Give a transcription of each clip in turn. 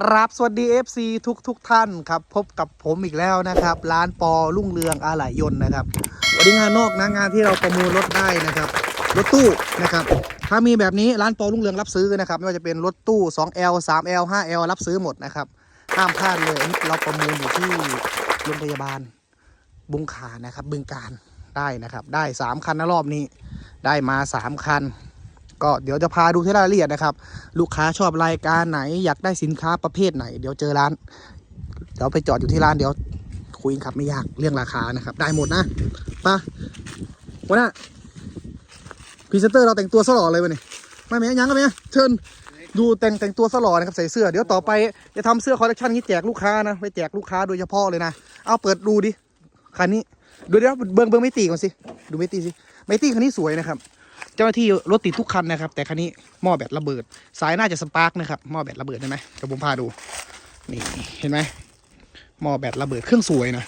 ครับสวัสดี FC ทุกทุกท่านครับพบกับผมอีกแล้วนะครับ ร้านปอรุ่งเรืองอะไหล่ยนต์นะครับวันนี้งานนอกนะงานที่เราประมูลรถได้นะครับรถตู้นะครับถ้ามีแบบนี้ร้านปอรุ่งเรืองรับซื้อนะครับไม่ว่าจะเป็นรถตู้ 2L 3L 5L รับซื้อหมดนะครับห้ามพลาดเลยนี่เราประมูลอยู่ที่โรงพยาบาลบุงขานะครับบึงการได้นะครับได้ 3 คันนะรอบนี้ได้มา 3 คัน ก็เดี๋ยวจะพาดูที่รายละเอียดนะครับ ลูกค้าชอบรายการไหน อยากได้สินค้าประเภทไหน เดี๋ยวเจอร้าน เดี๋ยวไปจอดอยู่ที่ร้านเดี๋ยวคุยครับไม่ยากเรื่องราคานะครับ ได้หมดนะไปะวันน่ะพรีเซนเตอร์เราแต่งตัวสลอเลยวันนี้ไม่แม่ยังกันไหมเชิญดูแต่งแต่งตัวสลอนะครับใส่เสื้อเดี๋ยวต่อไปจะทำเสื้อคอลเลคชันนี้แจกลูกค้านะไปแจกลูกค้าโดยเฉพาะเลยนะเอาเปิดดูดิคันนี้ดูเดี๋ยวเบิ้งเบิ้งไม่ตีก่อนสิดูไม่ตีสิไม่ตีคันนี้สวยนะครับ เจ้าหน้าที่รถติดทุกคันนะครับ แต่คันนี้หม้อแบตระเบิด สายน่าจะสปาร์กนะครับหม้อแบตระเบิดใช่ไหมเดี๋ยวผมพาดูนี่เห็นไหมหม้อแบตระเบิดเครื่องสวยนะ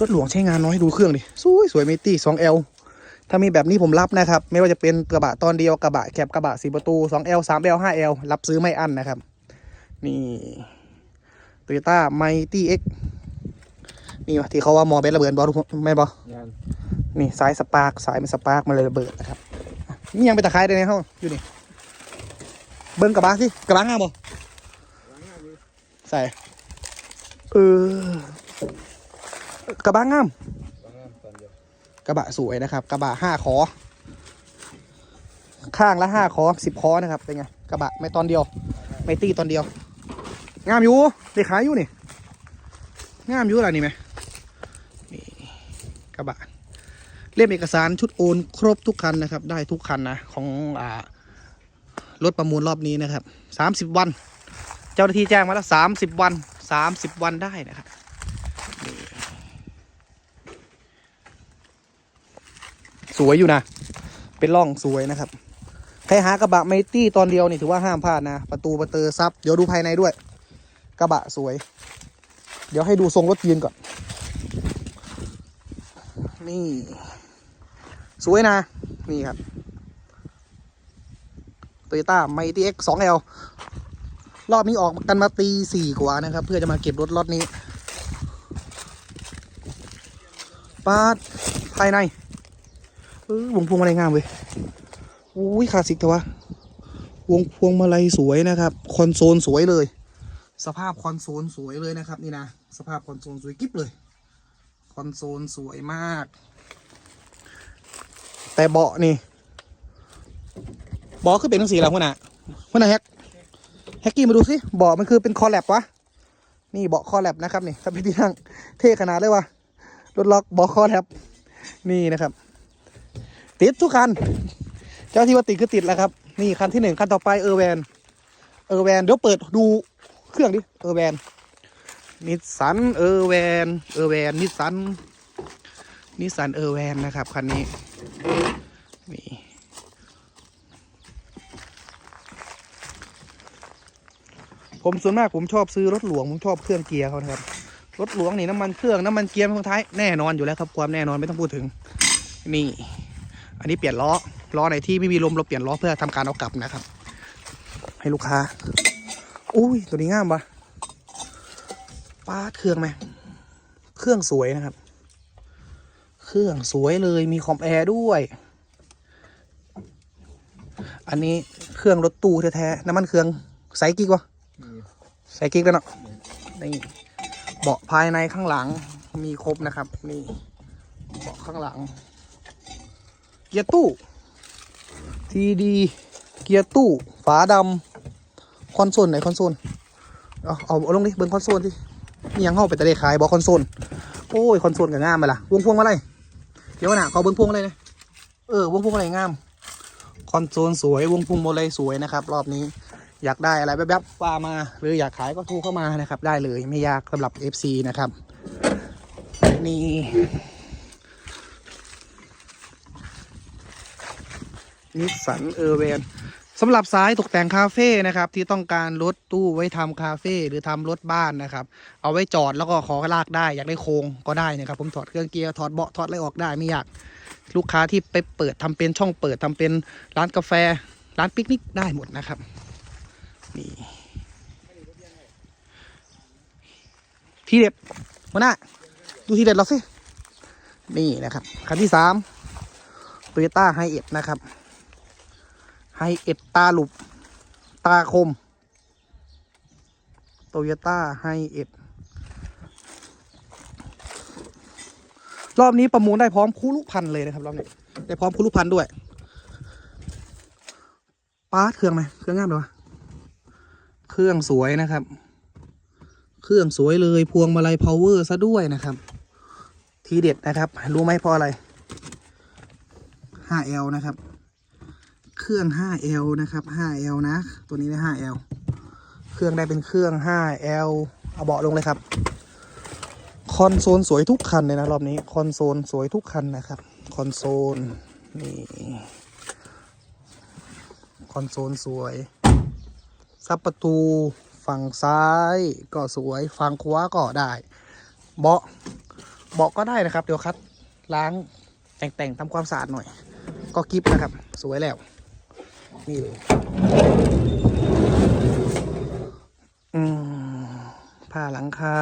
รถหลวงใช้งานน้อยดูเครื่องดิสวยสวยเมตี้ 2L ถ้ามีแบบนี้ผมรับนะครับ ไม่ว่าจะเป็นกระบะตอนเดียวกระบะแคบกระบะสีประตู 2L 3L 5L รับซื้อไม่อั้นนะครับ นี่ Toyota Mighty X นี่วะที่เขาว่าหมอแบตระเบิดบอลไม่บองานนี่สายสปาร์กสายมันสปาร์กมันเลยระเบิดนะครับ นี่ยังไปตะไคร้ได้ในห้องอยู่นี่ เบิ้งกระบะสิกระบะงามบ่ใส่เออกระบะงามบางานตอนเดียวกระบะสวยนะครับ กระบะห้าคอข้างละห้าคอสิบคอนะครับเป็นไงกระบะไม่ตอนเดียว ไม่ตีตอนเดียว งามอยู่เด็ขายอยู่นี่งามอยู่อะไรนี่ไหมนี่กระบะ เล่มเอกสารชุดโอนครบทุกคันนะครับ ได้ทุกคันนะของอ่ารถประมูลรอบนี้นะครับสามสิบวัน เจ้าหน้าที่แจ้งมาแล้วสามสิบวันสามสิบวันได้นะครับสวยอยู่นะ เป็นร่องสวยนะครับ ใครหากระบะไมตี้ตอนเดียวนี่ถือว่าห้ามพลาดนะ ประตูประเตอซับ เดี๋ยวดูภายในด้วย กระบะสวย เดี๋ยวให้ดูทรงรถยืนก่อน นี่ สวยนะ นี่ครับ Toyota Mighty X 2L รอบนี้ออกกันมาตีสี่กว่านะครับ เพื่อจะมาเก็บรถรถนี้ปาดภายในเออวงพวงมาลัยงามเว้ยอุ้ยคลาสสิกแต่ว่าวงพวงมาลัยสวยนะครับ คอนโซลสวยเลย สภาพคอนโซลสวยเลยนะครับ นี่นะ สภาพคอนโซลสวยกิ๊บเลย คอนโซลสวยมาก แต่เบาะนี่เบาะคือเป็นทั้งสีแล้วหัวหน้าหัวหน้าแฮกแฮกกี้มาดูสิเบาะมันคือเป็นคอแลบวะนี่เบาะคอแลบนะครับนี่ถ้าพี่ที่นั่งเท่ขนาดเลยวะรถล็อกเบาะคอแลบนี่นะครับ ติดทุกคัน เจ้าที่ว่าติดคือติดแล้วครับ นี่คันที่หนึ่งคันต่อไปเออร์แวนเออร์แวนเดี๋ยวเปิดดูเครื่องดิเออร์แวน นิสสันเออร์แวนเออร์แวนนิสสันนิสสันเออร์แวนนะครับคันนี้นี่ผมส่วนมากผมชอบซื้อรถหลวงผมชอบเครื่องเกียร์เขานะครับรถหลวงนี่น้ำมันเครื่องน้ำมันเกียร์เป็นท้ายแน่นอนอยู่แล้วครับความแน่นอนไม่ต้องพูดถึงนี่ อันนี้เปลี่ยนล้อล้อไหนที่ไม่มีลมเราเปลี่ยนล้อเพื่อทำการเอากลับนะครับ ให้ลูกค้าอุ้ยตัวนี้งามปะ ป้าเครื่องไหม เครื่องสวยนะครับ เครื่องสวยเลยมีคอมแอร์ด้วย อันนี้เครื่องรถตู้แท้ๆน้ำมันเครื่องใส่กิ๊กวะใส่กิ๊กแล้วเนาะนี่เบาะภายในข้างหลังมีครบนะครับนี่เบาะข้างหลัง เกียร์ตู้ทีดีเกียร์ตู้ฝาดำคอนโซลไหนคอนโซลเอาเอาลงดิเบิ้งคอนโซลที่ ยังเข้าไปแต่ได้ขายบอกคอนโซลโอ้ยคอนโซลกับงามไปละวงพวงมาลัยเดี๋ยวนะเขอเบิ้งพวงมาลัยนะเออวงพวงมาลัยงาม คอนโซลสวยวงพวงโมาลัยสวยนะครับ รอบนี้อยากได้อะไรแป๊บๆว่ามา หรืออยากขายก็โทรเข้ามานะครับ ได้เลยไม่ยากสำหรับ FC นะครับนี่นิสสันเออร์เวน สำหรับสายตกแต่งคาเฟ่นะครับที่ต้องการรถตู้ไว้ทำคาเฟ่หรือทำรถบ้านนะครับเอาไว้จอดแล้วก็ขอลากได้ อยากได้โครงก็ได้นะครับ ผมถอดเครื่องเกียร์ถอดเบาะถอดอะไรออกได้ไม่ยากลูกค้าที่ไปเปิดทำเป็นช่องเปิดทำเป็นร้านกาแฟ ร้านปิกนิกได้หมดนะครับนี่ทีเด็ดมาหน้าดูทีเด็ดเราสินี่นะครับคันที่สามโตโยต้าไฮเอ็ดนะครับ ไฮเอ็ดตาหลุบ ตาคมโตโยต้าไฮเอ็ดรอบนี้ประมูลได้พร้อมคู่ลูกพันเลยนะครับรอบนี้ได้พร้อมคู่ลูกพันด้วยป้าเครื่องไหมเครื่องงามเลยวะเครื่องสวยนะครับ เครื่องสวยเลยพวงมาลัยพาวเวอร์ซะด้วยนะครับ ทีเด็ดนะครับ รู้ไหมเพราะอะไร 5L นะครับ เครื่อง 5L นะครับ 5L นะ ตัวนี้ได้ 5L เครื่องได้เป็นเครื่อง 5L เอาเบาะลงเลยครับ คอนโซลสวยทุกคันเลยนะรอบนี้ คอนโซลสวยทุกคันนะครับ คอนโซลนี่คอนโซลสวย ซับประตูฝั่งซ้ายก็สวย ฝั่งขวาก็ได้ เบาะ เบาะก็ได้นะครับ เดี๋ยวคัดล้างแต่งแต่งทำความสะอาดหน่อย ก็กิฟนะครับ สวยแล้ว นี่เลยผ้าหลังคา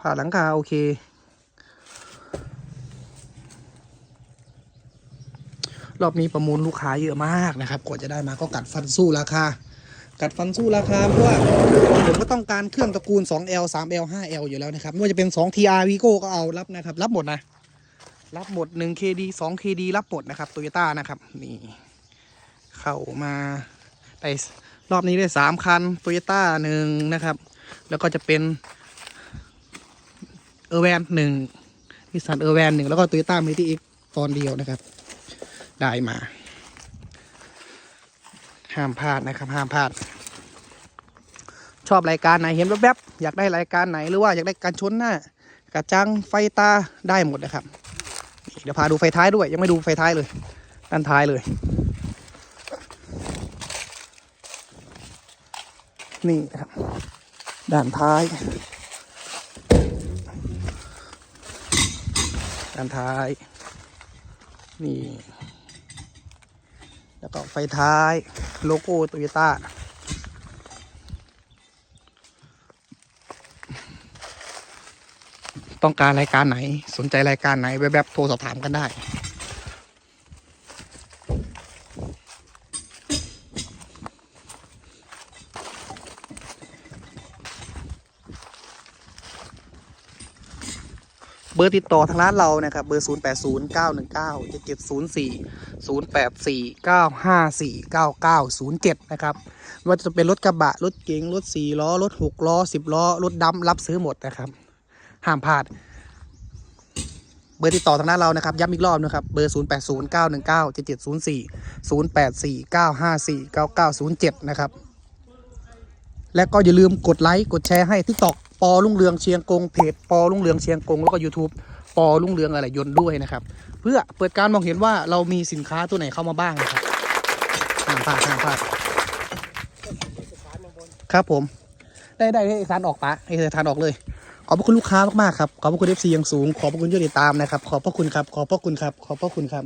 ผ้าหลังคาโอเค รอบนี้ประมูลลูกค้าเยอะมากนะครับ กว่าจะได้มาก็กัดฟันสู้ราคา กัดฟันสู้ราคาเพราะว่าผมก็ต้องการเครื่องตระกูล 2L 3L 5L อยู่แล้วนะครับ ไม่ว่าจะเป็น 2TR Vigo ก็เอารับนะครับ รับหมดนะ รับหมด 1KD 2KD รับหมดนะครับโตโยต้านะครับนี่เข้ามาได้รอบนี้ได้ 3 คันโตโยต้าหนึ่งนะครับ แล้วก็จะเป็นเออร์แวนหนึ่งนิสสันเออร์แวนหนึ่งแล้วก็โตโยต้าเมติเอ็กตอนเดียวนะครับ ได้มา ห้ามพลาดนะครับห้ามพลาด ชอบรายการไหนเห็นแวบๆอยากได้รายการไหนหรือว่าอยากได้การชนหน้ากระจังไฟตาได้หมดนะครับ ดี๋ยวพาดูไฟท้ายด้วย ยังไม่ดูไฟท้ายเลย ด้านท้ายเลย นี่นะครับ ด้านท้าย ด้านท้าย นี่ แล้วก็ไฟท้าย โลโก้โตโยต้า ต้องการรายการไหน สนใจรายการไหนแบบๆโทรสอบถามกันได้ เบอร์ติดต่อทางร้านเรานะครับ เบอร์ 0 8 0 9 1 9 7 7 0 4 0 8 4 9 5 4 9 9 0 7 นะครับไม่ว่าจะเป็นรถกระบะ รถเก๋งรถ 4 ล้อ รถ 6 ล้อ 10 ล้อ รถดำรับซื้อหมดนะครับ ห้ามพลาด เบอร์ติดต่อทางด้านเรานะครับ ย้ำอีกรอบนะครับ เบอร์ 0 8 0 9 1 9 7 7 0 4 0 8 4 9 5 4 9 9 0 7 นะครับ และก็อย่าลืมกดไลค์ กดแชร์ให้ TikTok ปอลุ่งเรืองเชียงกงเพจปอลุ่งเรืองเชียงกงแล้วก็ YouTube ปอลุ่งเรืองอะไรยนต์ด้วยนะครับ เพื่อเปิดการมองเห็นว่าเรามีสินค้าตัวไหนเข้ามาบ้างนะครับห้ามพลาดห้ามพลาดครับผม ได้ได้เอกสารออกปะเอกสารออกเลย ขอบพระคุณลูกค้ามากๆครับ ขอบพระคุณ FC อย่างสูง ขอบพระคุณที่ติดตามนะครับ ขอบพระคุณครับ ขอบพระคุณครับ ขอบพระคุณครับ